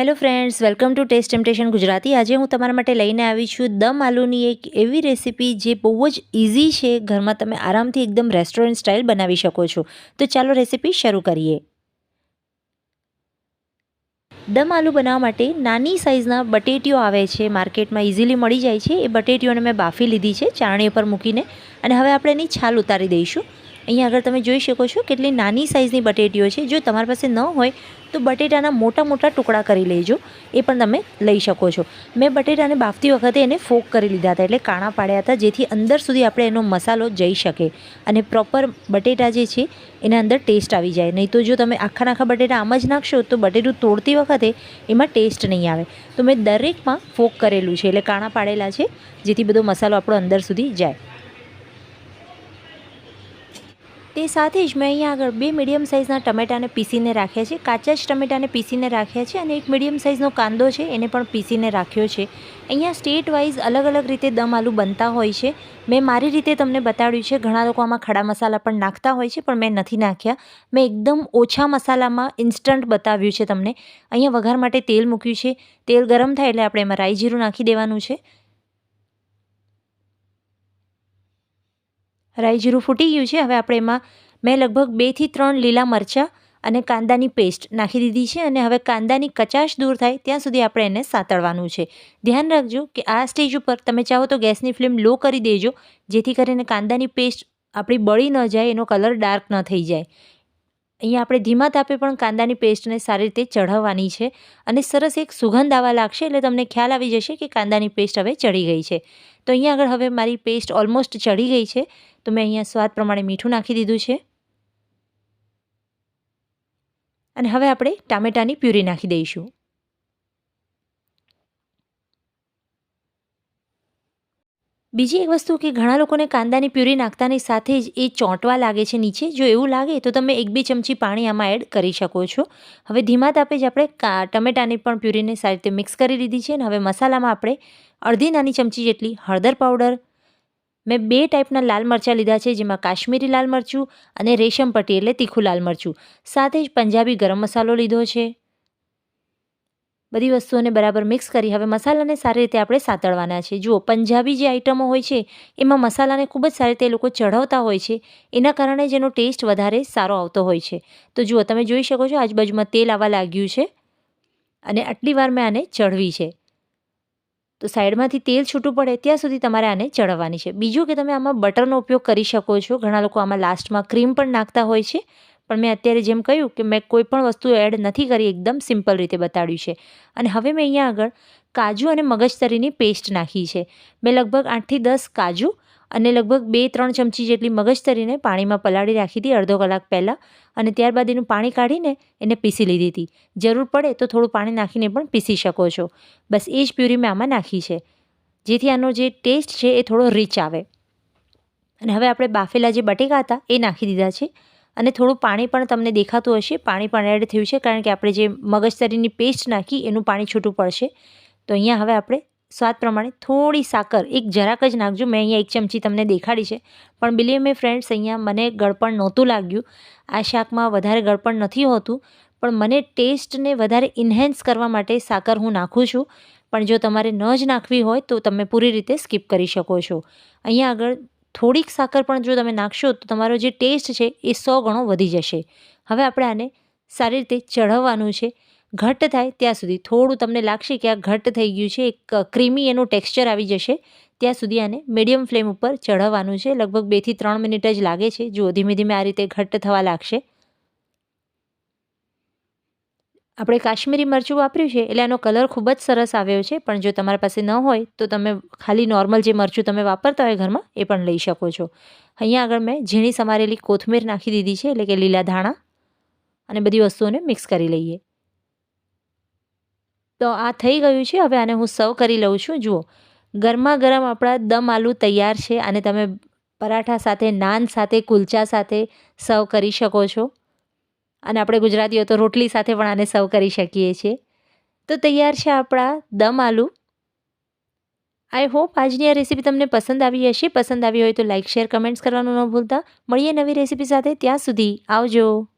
Hello friends welcome to taste temptation Gujarati આજે હું તમારા માટે લઈને આવી છું દમ આલુની એક એવી રેસીપી જે બહુ જ ઇઝી છે. ઘરમાં તમે આરામથી એકદમ રેસ્ટોરન્ટ સ્ટાઇલ બનાવી શકો છો. તો ચાલો રેસીપી શરૂ કરીએ. દમ આલુ બનાવવા માટે નાની સાઇઝના બટેટીઓ આવે છે. માર્કેટમાં ઇઝીલી મળી જાય છે. એ બટેટીઓને મેં બાફી લીધી છે ચારણી ઉપર મૂકીને. અને હવે આપણે એની છાલ ઉતારી દઈશું. અહીંયા આગળ તમે જોઈ શકો છો કેટલી નાની સાઇઝની બટેટીઓ છે. જો તમારી પાસે ન હોય તો બટેટાના મોટા મોટા ટુકડા કરી લેજો. એ પણ તમે લઈ શકો છો. મેં બટેટાને બાફતી વખતે એને ફોક કરી લીધા હતા એટલે કાણા પાડ્યા હતા, જેથી અંદર સુધી આપણે એનો મસાલો જઈ શકે અને પ્રોપર બટેટા જે છે એના અંદર ટેસ્ટ આવી જાય. નહીં તો જો તમે આખા આખા બટેટા આમ જ નાખશો તો બટેટું તોડતી વખતે એમાં ટેસ્ટ નહીં આવે. તો મેં દરેકમાં ફોક કરેલું છે. એટલે કાણા પાડેલા છે, જેથી બધો મસાલો આપણો અંદર સુધી જાય. તે સાથે જ મેં અહીંયા આગળ બે મીડિયમ સાઇઝના ટમેટાને પીસીને રાખ્યા છે. કાચા જ ટમેટાને પીસીને રાખ્યા છે અને એક મીડિયમ સાઇઝનો કાંદો છે, એને પણ પીસીને રાખ્યો છે. અહીંયા સ્ટેટ વાઇઝ અલગ અલગ રીતે દમ આલુ બનતા હોય છે. મેં મારી રીતે તમને બતાડ્યું છે, ઘણા લોકો આમાં ખડા મસાલા પણ નાખતા હોય છે, પણ મેં નથી નાખ્યા. મેં એકદમ ઓછા મસાલામાં ઇન્સ્ટન્ટ બતાવ્યું છે તમને. અહીંયા વઘાર માટે તેલ મૂક્યું છે. તેલ ગરમ થાય એટલે આપણે એમાં રાઈ જીરું નાખી દેવાનું છે. રાઈ જીરું ફૂટી ગયું છે. હવે આપણે એમાં મેં લગભગ બેથી ત્રણ લીલા મરચાં અને કાંદાની પેસ્ટ નાખી દીધી છે અને હવે કાંદાની કચાશ દૂર થાય ત્યાં સુધી આપણે એને સાતળવાનું છે. ધ્યાન રાખજો કે આ સ્ટેજ ઉપર તમે ચાહો તો ગેસની ફ્લેમ લો કરી દેજો, જેથી કરીને કાંદાની પેસ્ટ આપણી બળી ન જાય, એનો કલર ડાર્ક ન થઈ જાય. અહીંયા આપણે ધીમા તાપે પણ કાંદાની પેસ્ટને સારી રીતે ચઢાવવાની છે અને સરસ એક સુગંધ આવવા લાગશે એટલે તમને ખ્યાલ આવી જશે કે કાંદાની પેસ્ટ હવે ચડી ગઈ છે. તો અહીંયા આગળ હવે મારી પેસ્ટ ઓલમોસ્ટ ચડી ગઈ છે. તો મેં અહીંયા સ્વાદ પ્રમાણે મીઠું નાખી દીધું છે. અને હવે આપણે ટામેટાની પ્યુરી નાખી દઈશું. બીજી એક વસ્તુ કે ઘણા લોકોને કાંદાની પ્યુરી નાખતાની સાથે જ એ ચોંટવા લાગે છે નીચે. જો એવું લાગે તો તમે એક બે ચમચી પાણી આમાં એડ કરી શકો છો. હવે ધીમા તાપે જ આપણે ટમેટાની પણ પ્યુરીને સારી રીતે મિક્સ કરી લીધી છે અને હવે મસાલામાં આપણે અડધી નાની ચમચી જેટલી હળદર પાવડર. મેં બે ટાઈપના લાલ મરચાં લીધા છે, જેમાં કાશ્મીરી લાલ મરચું અને રેશમ પટ્ટી એટલે તીખું લાલ મરચું. સાથે જ પંજાબી ગરમ મસાલો લીધો છે. બધી વસ્તુઓને બરાબર મિક્સ કરી હવે મસાલાને સારી રીતે આપણે સાતળવાના છે જુઓ, પંજાબી જે આઈટમો હોય છે, એમાં મસાલાને ખૂબ જ સારી રીતે લોકો ચઢાવતા હોય છે. એના કારણે જેનો ટેસ્ટ વધારે સારો આવતો હોય છે. તો જુઓ, તમે જોઈ શકો છો, આજુબાજુમાં તેલ આવવા લાગ્યું છે અને આટલી વાર મેં આને ચઢવી છે. તો સાઈડમાંથી તેલ છૂટું પડે ત્યાં સુધી તમારે આને ચઢવવાની છે. બીજું કે તમે આમાં બટરનો ઉપયોગ કરી શકો છો. ઘણા લોકો આમાં લાસ્ટમાં ક્રીમ પણ નાખતા હોય છે. પણ મેં અત્યારે જેમ કહ્યું કે મેં કોઈ પણ વસ્તુ એડ નથી કરી, એકદમ સિમ્પલ રીતે બતાડ્યું છે. અને હવે મેં અહીંયા આગળ કાજુ અને મગજતરીની પેસ્ટ નાખી છે. મેં લગભગ આઠથી દસ કાજુ અને લગભગ બે ત્રણ ચમચી જેટલી મગજતરીને પાણીમાં પલાળી રાખી હતી અડધો કલાક પહેલાં અને ત્યારબાદ એનું પાણી કાઢીને એને પીસી લીધી હતી. જરૂર પડે તો થોડું પાણી નાખીને પણ પીસી શકો છો. બસ એ જ પ્યુરી મેં આમાં નાખી છે. જેથી આનો જે ટેસ્ટ છે એ થોડો રીચ આવે. અને હવે આપણે બાફેલા જે બટેકા હતા એ નાખી દીધા છે. અને થોડું પાણી પણ તમને દેખાતું હશે. પાણી પણ એડ થયું છે કારણ કે આપણે જે મગજતરીની પેસ્ટ નાખી એનું પાણી છૂટું પડશે. તો અહીંયા હવે આપણે સ્વાદ પ્રમાણે થોડી સાકર, એક જરાક જ નાખજો. મેં અહીંયા એક ચમચી તમને દેખાડી છે. પણ બિલીવ મે ફ્રેન્ડ્સ અહીંયા મને ગળપણ નહોતું લાગ્યું. આ શાકમાં વધારે ગળપણ નથી હોતું. પણ મને ટેસ્ટને વધારે ઇન્હેન્સ કરવા માટે સાકર હું નાખું છું. પણ જો તમારે ન જ નાખવી હોય તો તમે પૂરી રીતે સ્કીપ કરી શકો છો. અહીંયા આગળ થોડીક સાકર પણ જો તમે નાખશો તો તમારો જે ટેસ્ટ છે એ સો ગણો વધી જશે. હવે આપણે આને સારી રીતે ચઢાવવાનું છે. ઘટ્ટ થાય ત્યાં સુધી. થોડું તમને લાગશે કે આ ઘટ્ટ થઈ ગયું છે, એક ક્રીમી એનું ટેક્સચર આવી જશે. ત્યાં સુધી આને મીડિયમ ફ્લેમ ઉપર ચઢવવાનું છે. લગભગ બેથી ત્રણ મિનિટ જ લાગે છે. જો ધીમે ધીમે આ રીતે ઘટ્ટ થવા લાગશે. આપણે કાશ્મીરી મરચું વાપર્યું છે, એટલે આનો કલર ખૂબ જ સરસ આવ્યો છે, પણ જો તમારા પાસે ન હોય, તો તમે ખાલી નોર્મલ જે મરચું તમે વાપરતા હોય ઘરમાં, એ પણ લઈ શકો છો. અહીંયા આગળ મેં ઝીણી સમારેલી કોથમીર નાખી દીધી છે, એટલે કે લીલા ધાણા, અને બધી વસ્તુઓને મિક્સ કરી લઈએ. તો આ થઈ ગયું છે, હવે આને હું સર્વ કરી લઉં છું. જુઓ ગરમા ગરમ આપણા દમ આલુ તૈયાર છે અને તમે પરાઠા સાથે, નાન સાથે, કુલચા સાથે સર્વ કરી શકો છો. અને આપણે ગુજરાતીઓ તો રોટલી સાથે પણ આને સર્વ કરી શકીએ છીએ. તો તૈયાર છે આપણા દમ આલુ. આઈ હોપ આજની આ રેસીપી તમને પસંદ આવી હશે. પસંદ આવી હોય તો લાઇક શેર કમેન્ટ્સ કરવાનું ન ભૂલતા. મળીએ નવી રેસીપી સાથે. ત્યાં સુધી આવજો.